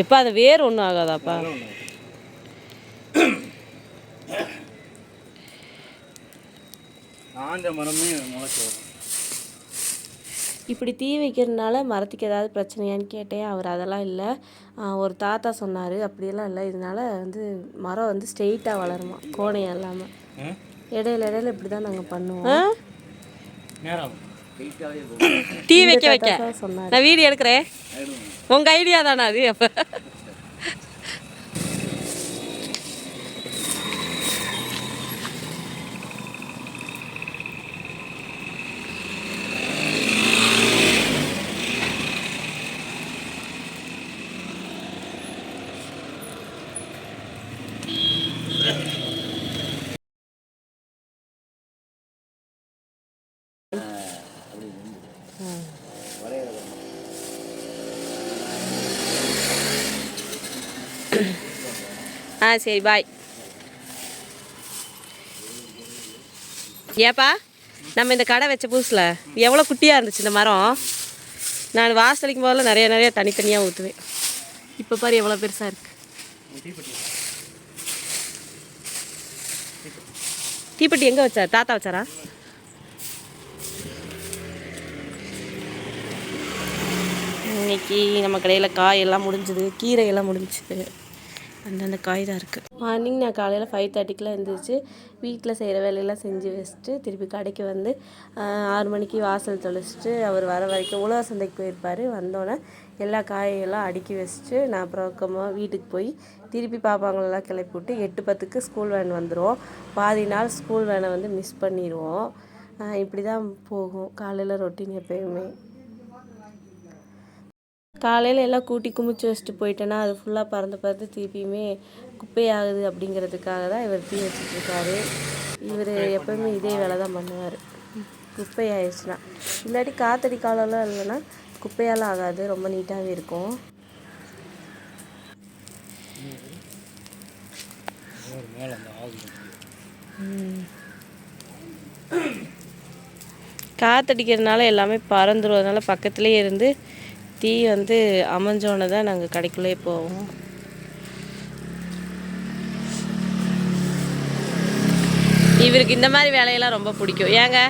எப்போ அது வேறு ஒன்றும் ஆகாதாப்பா. காஞ்ச மரமே முளைச்சி வரும். இப்படி தீ வைக்கிறதுனால மரத்துக்கு ஏதாவது பிரச்சனையான்னு கேட்டேன். அவர் அதெல்லாம் இல்லை. ஒரு தாத்தா சொன்னார். அப்படியெல்லாம் இல்லை. இதனால வந்து மரம் வந்து ஸ்ட்ரெயிட்டாக வளருமா? கோணம் இல்லாமல் இடையில இடையில இப்படி தான் நாங்கள் பண்ணுவோம். நேரம் டீ வைக்க வைக்க. நான் வீடியோ எடுக்கிறேன். உங்கள் ஐடியா தானே அது அப்போ? ஆ சரி பாய் ஏப்பா நம்ம இந்த கடை வச்ச புதுசில் எவ்வளோ குட்டியாக இருந்துச்சு இந்த மரம்? நான் வாசலிக்கும் போதெல்லாம் நிறைய நிறைய தனித்தனியாக ஊற்றுவேன் இப்போ பாரு எவ்வளோ பெருசாக இருக்குது தீப்பெட்டி எங்கே வச்சார்? தாத்தா வச்சாரா? இன்னைக்கு நம்ம கடையில் காயெல்லாம் முடிஞ்சுது கீரை எல்லாம் முடிஞ்சுது அந்தந்த காய் தான் இருக்குது மார்னிங் நான் காலையில் ஃபைவ் தேர்ட்டிக்கெலாம் எழுந்திரிச்சு வீட்டில் செய்கிற வேலையெல்லாம் செஞ்சு வச்சுட்டு திருப்பி கடைக்கு வந்து ஆறு மணிக்கு வாசல் தொலைச்சிட்டு அவர் வர வரைக்கும் உழவர் சந்தைக்கு போயிருப்பார். வந்தோடனே எல்லா காயெல்லாம் அடுக்கி வச்சுட்டு நான் ப்ரோக்கமாக வீட்டுக்கு போய் திருப்பி பாப்பாங்களெல்லாம் கிளப்பி விட்டு எட்டு பத்துக்கு ஸ்கூல் வேன் வந்துடும் பாதி நாள் ஸ்கூல் வேனை வந்து மிஸ் பண்ணிடுவோம் இப்படி தான் போகும். காலையில் ரொட்டீன் எப்பயுமே. காலையில் எல்லாம் கூட்டி குமிச்சு வச்சுட்டு போயிட்டேன்னா அது ஃபுல்லாக பறந்து பறந்து திருப்பியுமே குப்பையாகுது அப்படிங்கிறதுக்காக தான் இவர் தீ வச்சுட்டு இருக்காரு. இவர் எப்பவுமே இதே வேலை தான் பண்ணுவார். குப்பை ஆயிடுச்சுன்னா. இல்லாட்டி காத்தடி காலம்லாம் இல்லைன்னா குப்பையால் ஆகாது ரொம்ப நீட்டாகவே இருக்கும். காத்தடிக்கிறதுனால எல்லாமே பறந்துடும் அதனால பக்கத்துலேயே இருந்து தீ வந்து அமைஞ்சோன்னே தான் நாங்கள் கடைக்குள்ளே போவோம். இவருக்கு இந்த மாதிரி வேலையெல்லாம் ரொம்ப பிடிக்கும். ஏங்க?